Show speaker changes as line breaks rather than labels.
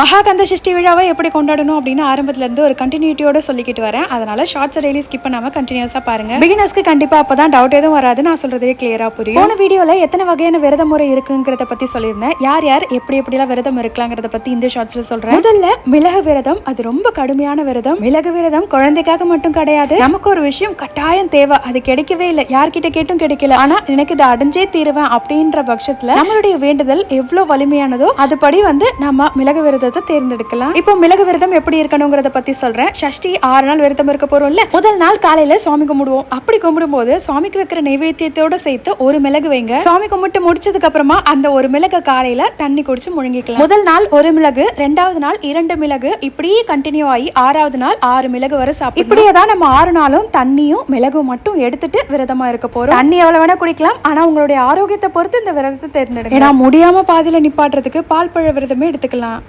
மகாகந்த சஷ்டி விழாவை எப்படி கொண்டாடணும் அப்படின்னு ஆரம்பத்துலேருந்து ஒரு கண்டினியூட்டியோட சொல்லிக்கிட்டு வரேன். அதனால ஷார்ட்ஸ் டெய்லி ஸ்கிப் பண்ணாம கண்டினியூஸா பாருங்க. பிகினர்ஸ்க்கு கண்டிப்பா அப்பதான் டவுட் எதுவும் வராது நான் சொல்றதே கிளியரா புரியும். போன வீடியோல எத்தனை வகையான விரத முறை இருக்குங்கிறத பத்தி சொல்லியிருந்தேன். யார் யார் எப்படி எப்படிலாம் விரதம் இருக்கலாங்கிறத பத்தி இந்த ஷார்ட்ஸ்ல சொல்றேன். முதல்ல மிளகு விரதம் அது ரொம்ப கடுமையான விரதம். மிளகு விரதம் குழந்தைக்காக மட்டும் கிடையாது. நமக்கு ஒரு விஷயம் கட்டாயம் தேவை. அது கிடைக்கவே இல்லை. யார்கிட்ட கேட்டும் கிடைக்கல. ஆனா எனக்கு இதை அடைஞ்சே தீருவேன் அப்படின்ற பட்சத்துல நம்மளுடைய வேண்டுதல் எவ்வளவு வலிமையானதோ அதுபடி வந்து நம்ம மிளகு விரதம் விரதத்தை தேர்ந்தெடுக்கலாம். இப்போ மிளகு விரதம் எப்படி இருக்கணுங்கிறத பத்தி சொல்றேன். சஷ்டி ஆறு நாள் விரதம் இருக்க போறோம்ல முதல் நாள் காலையில சுவாமி கும்பிடுவோம். அப்படி கும்பிடும் போது சுவாமிக்கு வைக்கிற நைவேத்தியத்தோட சேர்த்து ஒரு மிளகு வைங்க. சுவாமி கும்பிட்டு முடிச்சதுக்கு அப்புறமா அந்த ஒரு மிளகு காலையில தண்ணி குடிச்சு முழுங்கிக்கலாம். முதல் நாள் ஒரு மிளகு ரெண்டாவது நாள் இரண்டு மிளகு இப்படியே கண்டினியூ ஆகி ஆறாவது நாள் ஆறு மிளகு வரை சாப்பிடும் இப்படியே தான் நம்ம ஆறு நாளும் தண்ணியும் மிளகும் மட்டும் எடுத்துட்டு விரதமா இருக்க போறோம். தண்ணி எவ்வளவு வேணா குடிக்கலாம் ஆனா உங்களுடைய ஆரோக்கியத்தை பொறுத்து இந்த விரதத்தை தேர்ந்தெடுங்க. ஏன்னா முடியாம பாதியில நிப்பாட்டுறதுக்கு பால் பழ விரதமே எடுத்துக்கலாம்.